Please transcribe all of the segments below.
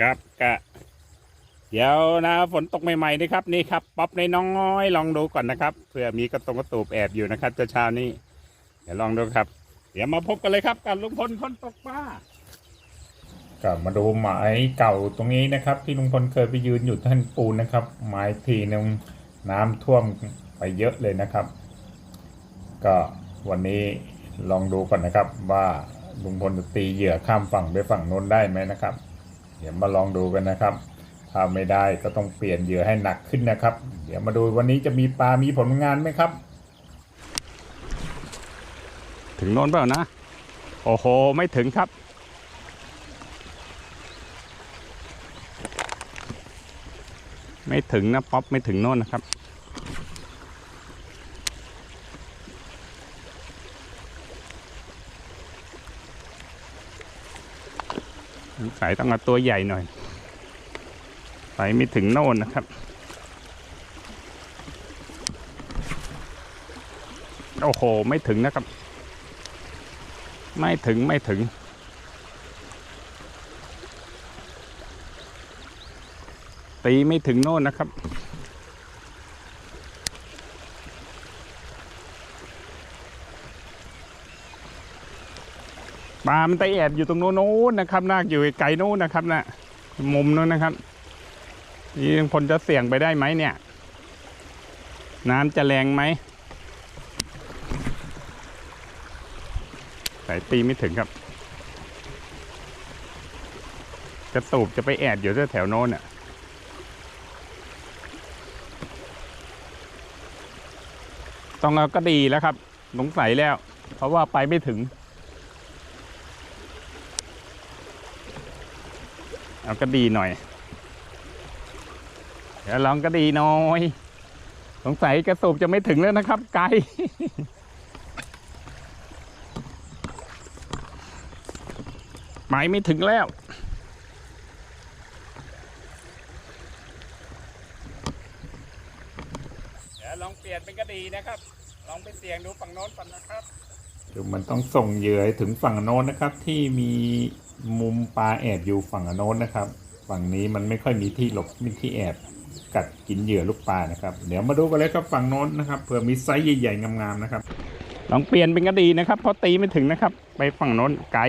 ครับกะเดี๋ยวนะฝนตกใหม่ๆนี่ครับนี่ครับป๊อปในน้อยลองดูก่อนนะครับเผื่อมีกระตงกระตูบแอบอยู่นะครับเช้านี้ เดี๋ยวลองดูครับ เดี๋ยวมาพบกันเลยครับกับลุงพลคนตกปลาก็มาดูหมายเก่าตรงนี้นะครับ ที่ลุงพลเคยไปยืนอยู่ท่านปูนนะครับหมายทีนึงน้ำท่วมไปเยอะเลยนะครับ ก็วันนี้ลองดูก่อนนะครับว่าลุงพลจะตีเหยื่อข้ามฝั่งไปฝั่งโน้นได้ไหมนะครับ ดี๋ยวมาลองดูกันนะครับถ้าไม่ได้ก็ต้องเปลี่ยนเหยื่อให้หนักขึ้นนะครับ เดี๋ยวมาดูวันนี้จะมีปลา มีผลงานไหมครับ ถึงโน้นเปล่านะ โอ้โห ไม่ถึงครับ ไม่ถึงนะป๊อปไม่ถึงโน่นนะครับ สายต้องเอาตัวใหญ่หน่อย ไปไม่ถึงโน่นนะครับ โอ้โห ไม่ถึงนะครับ ไม่ถึงไม่ถึง ตีไม่ถึงโน่นนะครับ ปลา มันไปแอบอยู่ตรงโน้นนะครับนาอยู่ไกลโน้นนะครับนะมุมโน้นนะครับนี่พลจะเสี่ยงไปได้ไหมเนี่ย น้ำจะแรงไหมสายตีไม่ถึงครับกระสูบจะไปแอบอยู่แถวโน้นน่ะต้องเอาก็ดีแล้วครับ สงสัยแล้ว เพราะว่าไปไม่ถึง เอาก็ดีหน่อย เดี๋ยวลองก็ดีหน่อย สงสัยกระสูบจะไม่ถึงแล้วนะครับ ไกลหมายไม่ถึงแล้วเดี๋ยวลองเปลี่ยนเป็นกระดีนะครับ ลองไปเสี่ยงดูฝั่งโน้นก่อนนะครับ คือมันต้องส่งเหยื่อถึงฝั่งโน้นนะครับ ที่มีมุมปลาแอบอยู่ฝั่งโน้นนะครับ ฝั่งนี้มันไม่ค่อยมีที่หลบมีที่แอบกัดกินเหยื่อลูกปลานะครับ เดี๋ยวมาดูกันเลยครับฝั่งโน้นนะครับเผื่อมีไซส์ใหญ่ๆงามๆนะครับลองเปลี่ยนเป็นกระดีนะครับเพราะตีไม่ถึงนะครับ ไปฝั่งโน้นไกล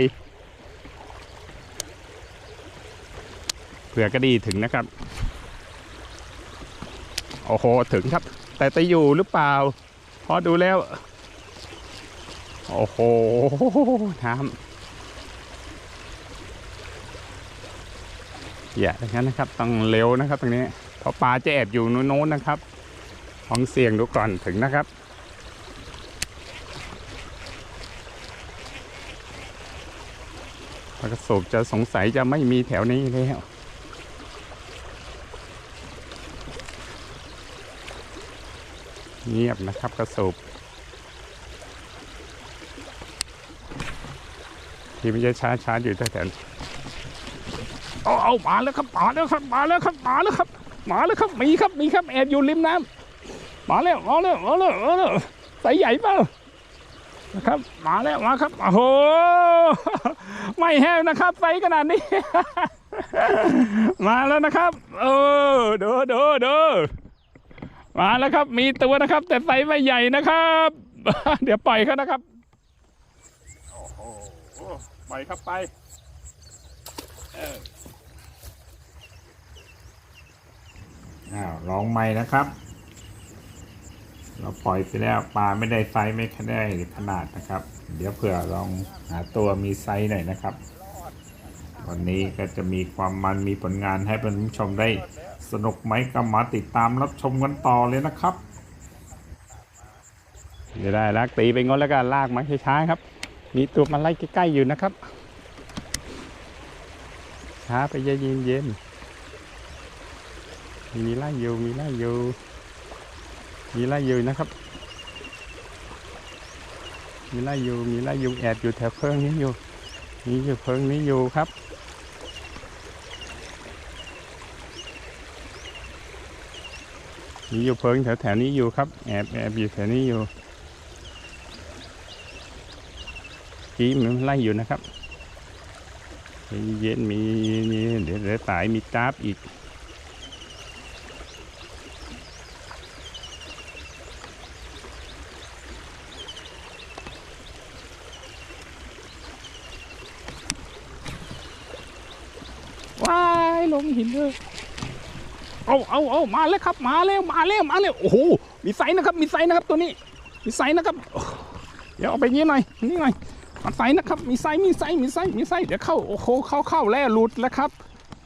เผื่อกระดีถึงนะครับโอ้โหถึงครับ แต่จะอยู่หรือเปล่าพอดูแล้ว โอ้โห น้ำอย่าอย่างนั้นนะครับ ต้องเร็วนะครับ ตรงนี้ เพราะปลาจะแอบอยู่โน้นนะครับลองเสี่ยงดูก่อนถึงนะครับ ปลากระสูบจะสงสัยจะไม่มีแถวนี้แล้วเงียบนะครับกระสูบ ที่มันจะช้าช้าๆอยู่แถวๆเอาเอามาแล้วครับมาแล้วครับมาแล้วครับมาแล้วครับมาแล้วครับมีครับมีครับแอบอยู่ริมน้ำมาแล้วมาแล้วมาแล้วมาแล้วใสใหญ่เปล่านะครับมาแล้วมาครับโอ้โหไม่แห้วนะครับไซขนาดนี้ มาแล้วนะครับ เออเด้อเด้อเด้อมาแล้วครับ มีตัวนะครับ แต่ไซไม่ใหญ่นะครับ เดี๋ยวปล่อยเขานะครับ โอ้โห ปล่อยครับไปเอออ้าวลองใหม่นะครับ เราปล่อยไปแล้วปลาไม่ได้ไซส์ไม่ได้ขนาดนะครับ เดี๋ยวเผื่อลองหาตัวมีไซส์หน่อยนะครับ วันนี้ก็จะมีความมันมีผลงานให้เป็นผู้ชมได้สนุกไหมก็มาติดตามรับชมกันต่อเลยนะครับเดี๋ยวได้ลากตีไปงดแล้วก็ลากมาช้าๆครับ มีตัวมาไล่ใกล้ๆอยู่นะครับช้าไปเย็นเย็นมีไล่อยู่มีไล่อยู่มีไล่อยู่นะครับ มีไล่อยู่มีไล่อยู่แอบอยู่แถวเพิงนี้อยู่มีอยู่เพิงนี้อยู่ครับมีอยู่เพิงแถวแถวนี้อยู่ครับ แอบแอบอยู่แถวนี้อยู่ กี้มันไล่อยู่นะครับเย็นมีเดี๋ยวเดี๋ยวสายมีจ้าบอีก ว้ายลงหินเลยเอาเอาเอามาแล้วครับ มาแล้ว มาแล้ว มาแล้ว โอ้โห มีไซส์นะครับ มีไซส์นะครับตัวนี้ มีไซส์นะครับ เดี๋ยวเอาไปงี้หน่อย นี่หน่อย มาไซส์นะครับ มีไซส์มีไซส์มีไซส์มีไซส์เดี๋ยวเข้า โอ้โห เข้าเข้าแล้วหลุดแล้วครับ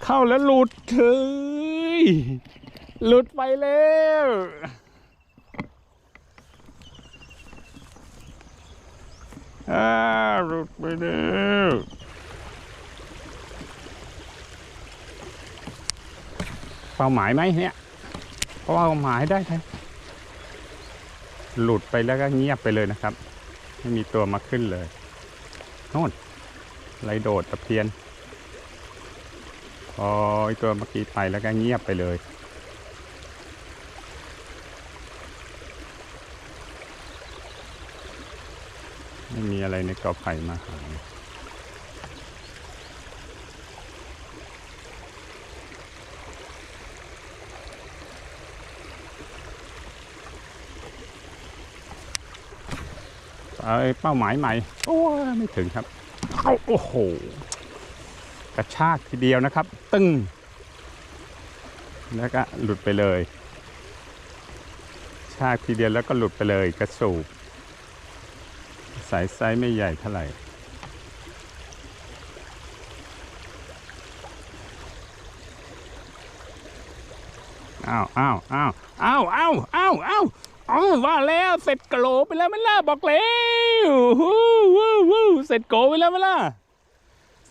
เข้าแล้วหลุดเฮ้ยหลุดไปแล้วอ่าหลุดไปแล้วเป้าหมายไหมเนี่ยเพราะว่าเป้าหมายได้ไหมหลุดไปแล้วก็เงียบไปเลยนะครับ ไม่มีตัวมาขึ้นเลย โน่นไรโดดตะเพียนพอไอตัวเมื่อกี้ไปแล้วก็เงียบไปเลยไม่มีอะไรในกอไผ่มาหา เอาเป้าหมายใหม่ โอ้ยไม่ถึงครับเอโอ้โห กระชากทีเดียวนะครับ ตึ้ง แล้วก็หลุดไปเลย ชากทีเดียวแล้วก็หลุดไปเลยกระสูบ สายไซส์ไม่ใหญ่เท่าไหร่อ้าวอ้าวอ้าวอ้าวอ้าวอ้าวอ้าว อ้าวว่าแล้วเสร็จกะโหลไปแล้วไม่ล่ะบอกแล้วฮู้วู้วู้เสร็จโกไปแล้วไม่ล่ะ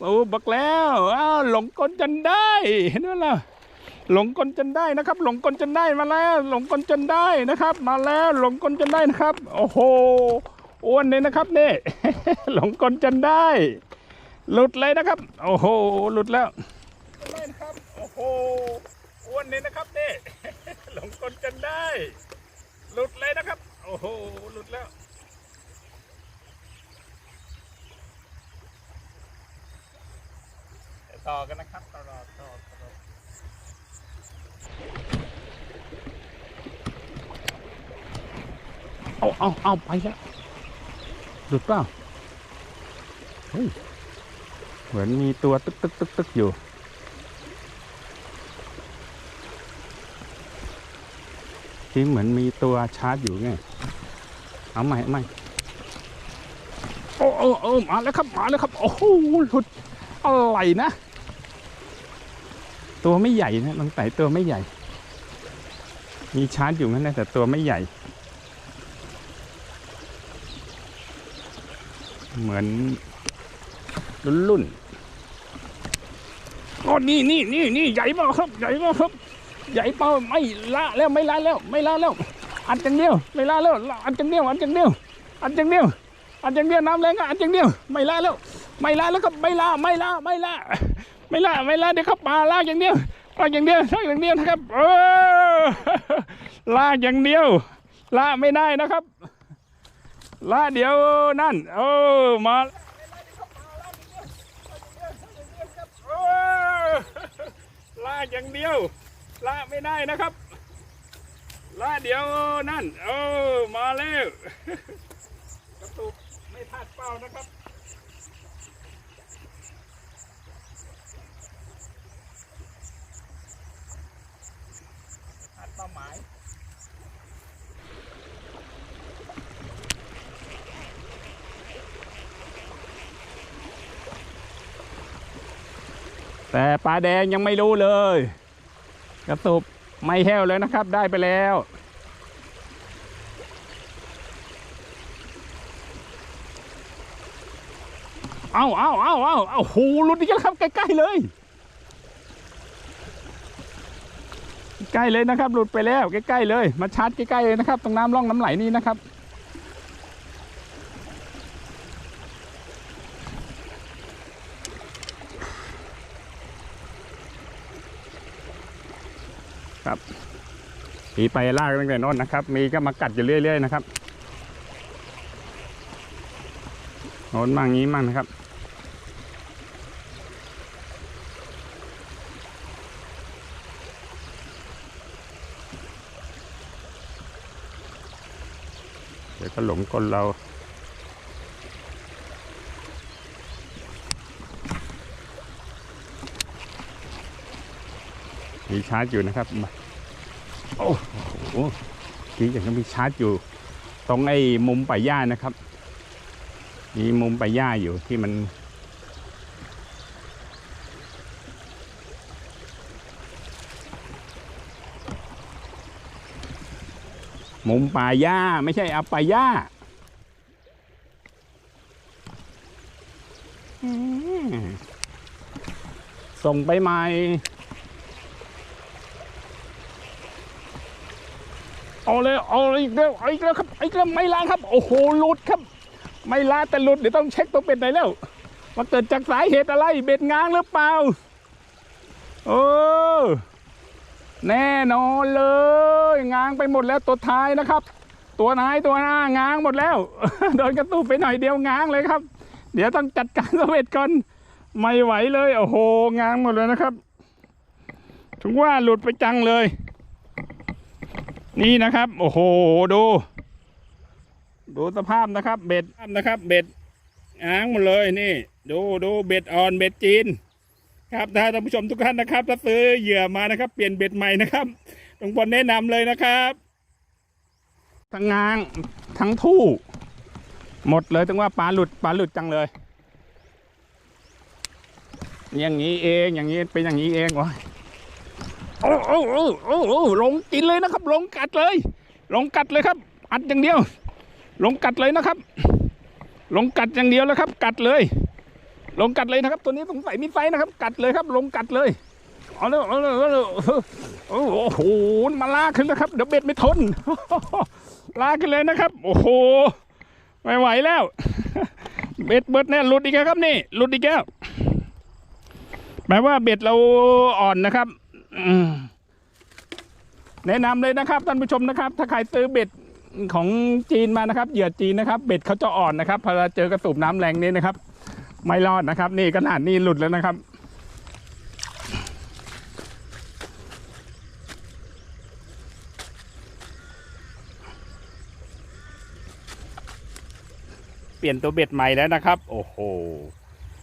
สูบอกแล้วอ้าวหลงกลจนได้เห็นไหมล่ะหลงกลจนได้นะครับ หลงกลจนได้มาแล้ว หลงกลจนได้นะครับ มาแล้วหลงกลจนได้นะครับ โอ้โหอ้วนเลยนะครับเนี่หลงกลจนได้ หลุดเลยนะครับ โอ้โหหลุดแล้วได้นะครับโอ้โหอ้วนเลยนะครับเนี่หลงกลจนได้ หลุดเลยนะครับ โอ้โห หลุดแล้ว ต่อกันนะครับต่อต่อต่อต่อเอาเอาเอาไปแล้วหลุดเปล่า เฮ้ย เหมือนมีตัวตึกตึกตึกตึกอยู่ ที่เหมือนมีตัวชาร์จอยู่ไง เอาใหม่ใหม่โอ้โอ้โอ้มาแล้วครับมาแล้วครับ โอ้โหหลุดอะไรนะ ตัวไม่ใหญ่นะลงไต่ตัวไม่ใหญ่ มีชาร์จอยู่นั่นแหละแต่ตัวไม่ใหญ่ เหมือนรุ่นรุ่นโอ้นี่นี่นี่นี่ใหญ่มากครับ ใหญ่มากครับ ใหญ่เปล่าไม่ละแล้วไม่ละแล้วไม่ละแล้ว อันจังเดียว ไม่ละแล้วอันจังเดียวอันจังเดียวอันจังเดียวอันจังเดียวน้ำแรงอะอันจังเดียวไม่ละแล้ว ไม่ละแล้วก็ไม่ละไม่ละไม่ละไม่ละไม่ละเดี๋ยวเขาปลาลากอย่างเดียวลากอย่างเดียวลากอย่างเดียวนะครับเออลากอย่างเดียวลากไม่ได้นะครับลากเดี๋ยวนั่นเออมาลากอย่างเดียว ละไม่ได้นะครับ ละเดี๋ยวนั่น เออมาแล้วกระตุกไม่พลาดเป้านะครับพลาดเป้าหมายแต่ปลาแดงยังไม่รู้เลย กระตุบไม่แห้วเลยนะครับ ได้ไปแล้ว เอาเอาเอาเอาเอาโหหลุดอีกแล้วครับ ใกล้ๆเลย ใกล้เลยนะครับ หลุดไปแล้ว ใกล้ๆเลย มาชาร์จใกล้ๆเลยนะครับ ตรงน้ำร่องน้ำไหลนี่นะครับ มีไปลากตั้งแต่นอนนะครับ มีก็มากัดอยู่เรื่อย ๆ นะครับโน้นมั่งนี้มั่งนะครับ เดี๋ยวก็หลงก้นเรามีชาร์จอยู่นะครับมา โอ้โหนี่ยังมีชาร์จอยู่ ตรงไอ้มุมป่าหญ้านะครับ มีมุมป่าหญ้าอยู่ที่มัน มุมป่าหญ้าไม่ใช่อัปป่าหญ้าส่งไปใหม่ เอาเลยเอาอีกแล้วเอาอีกแล้วครับอีกแล้วไม่ล้างครับ โอ้โหหลุดครับ ไม่ล้างแต่หลุดเดี๋ยวต้องเช็คตัวเป็ดหน่อยแล้วว่าเกิดจากสาเหตุอะไรเบ็ดง้างหรือเปล่าเออแน่นอนเลยง้างไปหมดแล้วตัวท้ายนะครับ ตัวไหนตัวหน้าง้างหมดแล้วโดนกระตุกไปหน่อยเดียวง้างเลยครับ เดี๋ยวต้องจัดการตัวเบ็ดก่อนไม่ไหวเลย โอ้โหง้างหมดเลยนะครับถึงว่าหลุดไปจังเลย นี่นะครับ โอ้โห ดู ดูสภาพนะครับ เบ็ดนะครับ เบ็ดอ้างหมดเลยนี่ ดูดูเบ็ดอ่อนเบ็ดจีน ครับถ้าท่านผู้ชมทุกท่านนะครับถ้าซื้อเหยื่อมานะครับ เปลี่ยนเบ็ดใหม่นะครับตรงบนแนะนำเลยนะครับ ทั้งงางทั้งทู่ หมดเลยถึงว่าปลาหลุดปลาหลุดจังเลย อย่างนี้เองอย่างนี้เป็นอย่างนี้เองวะ โอ้โอ้โอ้โอ้โอ้ลงกินเลยนะครับ ลงกัดเลย ลงกัดเลยครับ อัดอย่างเดียว ลงกัดเลยนะครับ ลงกัดอย่างเดียวแล้วครับ กัดเลย ลงกัดเลยนะครับ ตัวนี้สงสัยมีไฟนะครับ กัดเลยครับ ลงกัดเลยเอาเลยเอาเลยเอาเลยโอ้โหมาลากขึ้นแล้วครับเดี๋ยวเบ็ดไม่ทนลากขึ้นเลยนะครับ โอ้โหไม่ไหวแล้ว เบ็ดเบิดเนี่ยหลุดอีกแล้วครับนี่หลุดอีกแล้วแปลว่าเบ็ดเราอ่อนนะครับ แนะนำเลยนะครับท่านผู้ชมนะครับ ถ้าใครซื้อเบ็ดของจีนมานะครับ เหยื่อจีนนะครับ เบ็ดเขาจะอ่อนนะครับพอเราเจอกระสูบน้ำแรงนี้นะครับ ไม่รอดนะครับ นี่ขนาดนี้หลุดแล้วนะครับเปลี่ยนตัวเบ็ดใหม่แล้วนะครับ โอ้โห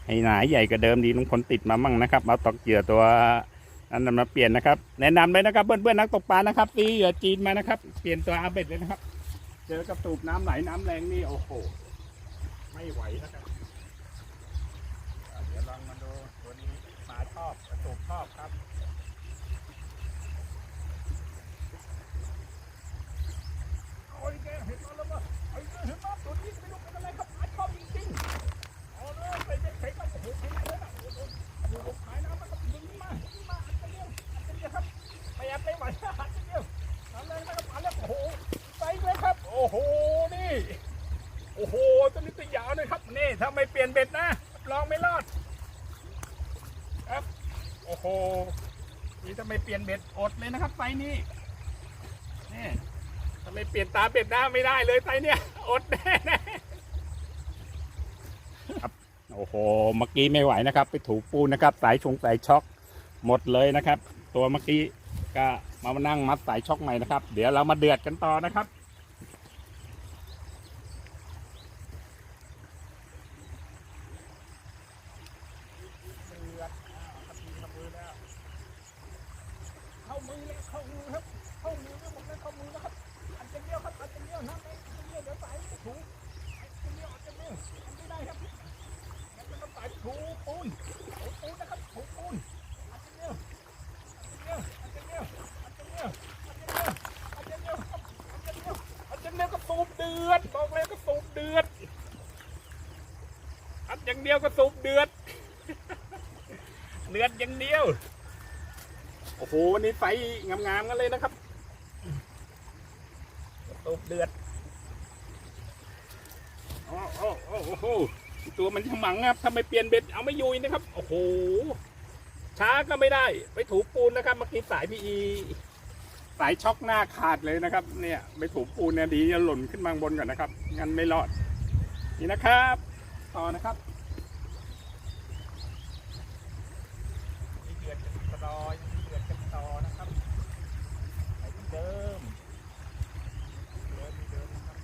ให้หนาใหญ่กว่าเดิมดีลุงพลติดมามั่งนะครับเอาตอกเหยื่อตัว อันนั้นมาเปลี่ยนนะครับ แนะนำเลยนะครับเพื่อนๆนักตกปลานะครับตีเหยื่อจีนมานะครับ เปลี่ยนตัวอาเบ็ดเลยนะครับ เจอกระตูบน้ำไหลน้ำแรงนี่โอ้โหไม่ไหวนะครับเดี๋ยวลองมาดูตัวนี้ปลาชอบกระตูบชอบครับโอ้ยแกเห็นมาแล้วมั้ยไอ้ยเห็นมาตัวนี้ไม่รู้เป็นอะไรครับปลาชอบจริงๆเอาเลยไปไปไปครับโอ้โหไปไหนแล้วนะโอ้โหโอ้โหขายน้ำมา ไปอัดไม่ไหวอันเดียวอันเลยนะครับอันแล้วโอ้โหไปเลยครับ โอ้โหนี่ โอ้โหตัวนี้ตัวยาวเลยครับนี่ถ้าไม่เปลี่ยนเบ็ดนะรับรองไม่รอด ครับ โอ้โหนี่ถ้าไม่เปลี่ยนเบ็ดอดเลยนะครับไซนี้นี่ถ้าไม่เปลี่ยนตาเบ็ดหน้าไม่ได้เลยไซเนี้ยอดแน่ครับโอ้โหเมื่อกี้ไม่ไหวนะครับ ไปถูปูนนะครับ สายชงสายช็อกหมดเลยนะครับ ตัวเมื่อกี้ ก็มานั่งมัดสายช็อกใหม่นะครับ เดี๋ยวเรามาเดือดกันต่อนะครับเข้ามือแล้วเข้ามือ เดียวก็สูบเดือด เดือดอย่างเดียว โอ้โหวันนี้ไฟงามๆกันเลยนะครับตบเดือดโอ้โอ้โอ้โอ้โหตัวมันฉมังครับถ้าไม่เปลี่ยนเบ็ดเอาไม่อยุยนะครับ โอ้โห ช้าก็ไม่ได้ ไปถูปูนนะครับ เมื่อกี้สายพีอีสายช็อกหน้าขาดเลยนะครับ เนี่ยไปถูปูนเนี่ยดีจะหล่นขึ้นมาข้างบนก่อนนะครับงั้นไม่รอดนี่นะครับ ต่อนะครับ มีเดือดกันต่อยังมีเดือดกันต่อนะครับไปที่เดิมเดิมที่เดิมนะครับ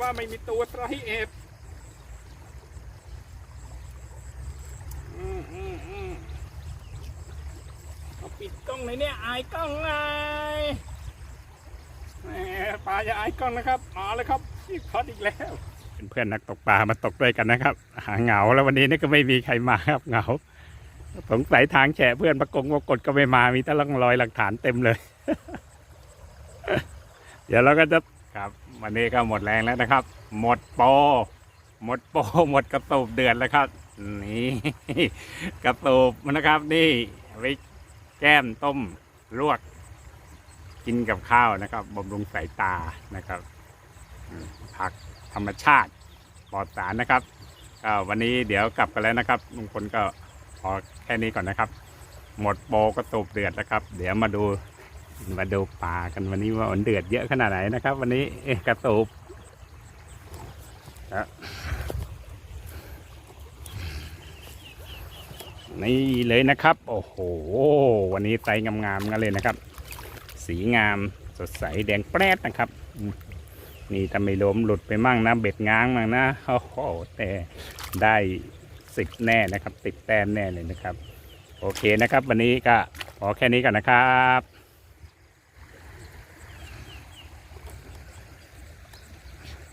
ว่าไม่มีตัวไซส์เอฟอืมอืมอืมเอาปิดกล้องเลยเนี่ยอายกล้องไงแหมปลาอย่าอายกล้องนะครับมาเลยครับพี่พอดอีกแล้วเป็นเพื่อนนักตกปลามาตกด้วยกันนะครับ หาเหงาแล้ววันนี้นี่ก็ไม่มีใครมาครับเหงาสงสัยทางแฉเพื่อนประกงประกดก็ไม่มามีแต่ร่องรอยหลักฐานเต็มเลย เดี๋ยวเราก็จะครับวันนี้ก็หมดแรงแล้วนะครับ หมดโปหมดโปหมดกระตูบเดือนแล้วครับนี่กระตูบนะครับนี่ไว้แก้มต้มลวก กินกับข้าวนะครับบำรุงสายตานะครับผักธรรมชาติปลอดสารนะครับก็วันนี้เดี๋ยวกลับกันแล้วนะครับลุงพลก็พอแค่นี้ก่อนนะครับ หมดโปกระตูบเดือดแล้วครับ เดี๋ยวมาดู มาดูปลากันวันนี้ว่ามันเดือดเยอะขนาดไหนนะครับ วันนี้เอกระตูบนี่เลยนะครับ โอ้โห วันนี้ไซงามๆกันเลยนะครับ สีงามสดใสแดงแปรดนะครับ นี่ถ้าไมล้มหลุดไปมั่งนะเบ็ดง้างมั่งนะโอ้โหแต่ได้สิบแน่นะครับติดแต้มแน่เลยนะครับ โอเคนะครับ วันนี้ก็พอแค่นี้ก่อนนะครับ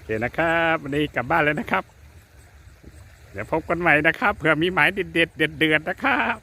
เดี๋ยวนะครับ วันนี้กลับบ้านแล้วนะครับ เดี๋ยวพบกันใหม่นะครับเผื่อมีหมายเด็ดเด็ดเดือดนะครับ